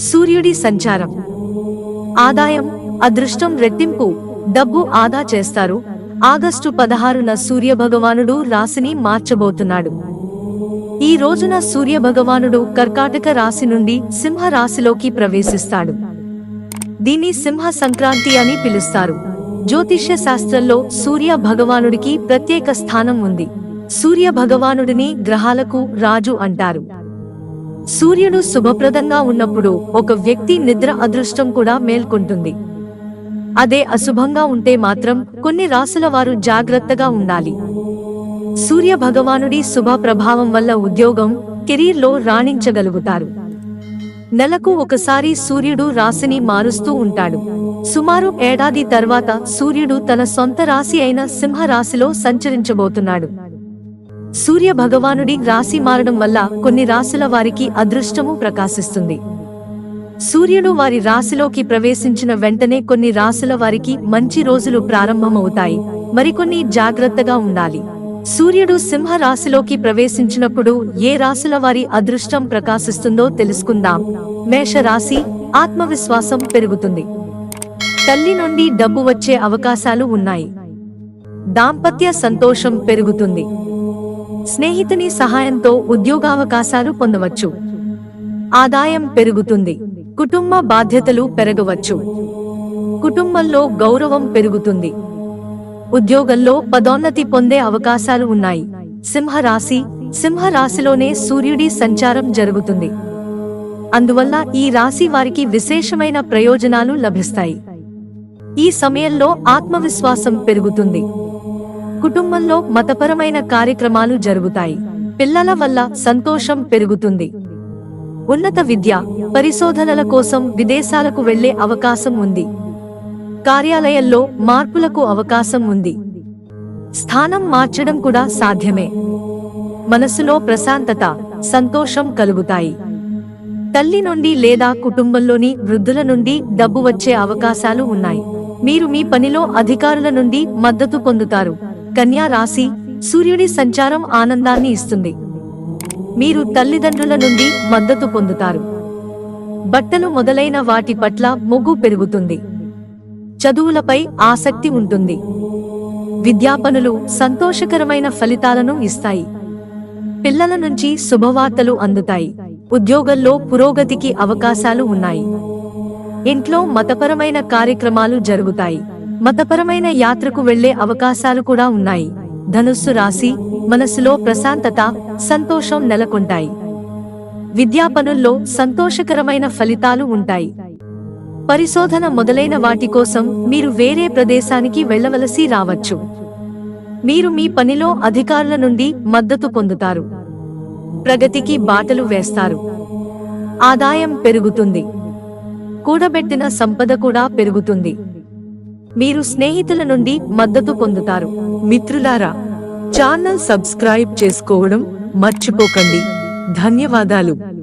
సూర్యుడి సంచారం. ఆదాయం అదృష్టం రెట్టింపు డబ్బు ఆదా చేస్తారు. ఆగస్టు పదహారున సూర్యభగవానుడు రాశిని మార్చబోతున్నాడు. ఈ రోజున సూర్యభగవానుడు కర్కాటక రాశి నుండి సింహ రాశిలోకి ప్రవేశిస్తాడు. దీన్ని సింహ సంక్రాంతి అని పిలుస్తారు. జ్యోతిష్య శాస్త్రంలో సూర్య భగవానుడికి ప్రత్యేక స్థానం ఉంది. సూర్య భగవానుడిని గ్రహాలకు రాజు అంటారు. సూర్యుడు శుభప్రదంగా ఉన్నప్పుడు ఒక వ్యక్తి నిద్ర అదృష్టం కూడా మేల్కొంటుంది. అదే అశుభంగా ఉంటే మాత్రం కొన్ని రాసుల వారు జాగ్రత్తగా ఉండాలి. సూర్య భగవానుడి శుభ ప్రభావం వల్ల ఉద్యోగం కెరీర్లో రాణించగలుగుతారు. నెలకు ఒకసారి సూర్యుడు రాశిని మారుస్తూ ఉంటాడు. సుమారు ఏడాది తర్వాత సూర్యుడు తన సొంత రాశి అయిన సింహ రాశిలో సంచరించబోతున్నాడు. సూర్య భగవానుడి రాశి మారడం వల్ల కొన్ని రాశుల వారికి అదృష్టము ప్రకాశిస్తుంది. సూర్యుడు వారి రాశిలోకి ప్రవేశించిన వెంటనే కొన్ని రాశుల వారికి మంచి రోజులు ప్రారంభమవుతాయి. మరికొన్ని జాగ్రత్తగా ఉండాలి. సూర్యుడు సింహ రాశిలోకి ప్రవేశించినప్పుడు ఏ రాశుల వారి అదృష్టం ప్రకాశిస్తుందో తెలుసుకుందాం. మేష రాశి ఆత్మవిశ్వాసం పెరుగుతుంది. తల్లి నుండి డబ్బు వచ్చే అవకాశాలు ఉన్నాయి. దాంపత్య సంతోషం పెరుగుతుంది. స్నేహితుని సహాయంతో ఉద్యోగావకాశాలు పొందవచ్చు. ఆదాయం పెరుగుతుంది. కుటుంబ బాధ్యతలు పెరగవచ్చు. కుటుంబంలో గౌరవం పెరుగుతుంది. ఉద్యోగంలో పదోన్నతి పొందే అవకాశాలు ఉన్నాయి. సింహరాశి సింహరాశిలోనే సూర్యుడి సంచారం జరుగుతుంది. అందువల్ల ఈ రాశి వారికి విశేషమైన ప్రయోజనాలు లభిస్తాయి. ఈ సమయంలో ఆత్మవిశ్వాసం పెరుగుతుంది. కుటుంబంలో మతపరమైన కార్యక్రమాలు జరుగుతాయి. పిల్లల వల్ల సంతోషం పెరుగుతుంది. ఉన్నత విద్య పరిశోధనల కోసం విదేశాలకు వెళ్ళే అవకాశం ఉంది. కార్యాలయంలో మార్పులకు అవకాశం ఉంది. స్థానం మార్చడం కూడా సాధ్యమే. మనసులో ప్రశాంతత సంతోషం కలుగుతాయి. తల్లి నుండి లేదా కుటుంబంలోని వృద్ధుల నుండి డబ్బు వచ్చే అవకాశాలు ఉన్నాయి. మీరు మీ పనిలో అధికారుల నుండి మద్దతు పొందుతారు. కన్యా రాశి సూర్యుడి సంచారం ఆనందాన్ని ఇస్తుంది. మీరు తల్లిదండ్రుల నుండి మద్దతు పొందుతారు. బట్టలు మొదలైన వాటి పట్ల మొగ్గు పెరుగుతుంది. చదువులపై ఆసక్తి ఉంటుంది. విద్యాపనులు సంతోషకరమైన ఫలితాలను ఇస్తాయి. పిల్లల నుంచి శుభవార్తలు అందుతాయి. ఉద్యోగంలో పురోగతికి అవకాశాలు ఉన్నాయి. ఇంట్లో మతపరమైన కార్యక్రమాలు జరుగుతాయి. మతపరమైన యాత్రకు వెళ్ళే అవకాశాలు కూడా ఉన్నాయి. ధనుస్సు రాశి మనసులో ప్రశాంతత సంతోషం నెలకొంటాయి. విద్యాపనుల్లో సంతోషకరమైన ఫలితాలు ఉంటాయి. పరిశోధన మొదలైన వాటి కోసం మీరు వేరే ప్రదేశానికి వెళ్ళవలసి రావచ్చు. మీరు మీ పనిలో అధికారుల నుండి మద్దతు పొందుతారు. ప్రగతికి బాటలు వేస్తారు. ఆదాయం పెరుగుతుంది. కూడబెట్టిన సంపద కూడా పెరుగుతుంది. మీరు స్నేహితుల నుండి మద్దతు పొందుతారు. మిత్రులారా ఛానల్ సబ్స్క్రైబ్ చేసుకోవడం మర్చిపోకండి. ధన్యవాదాలు.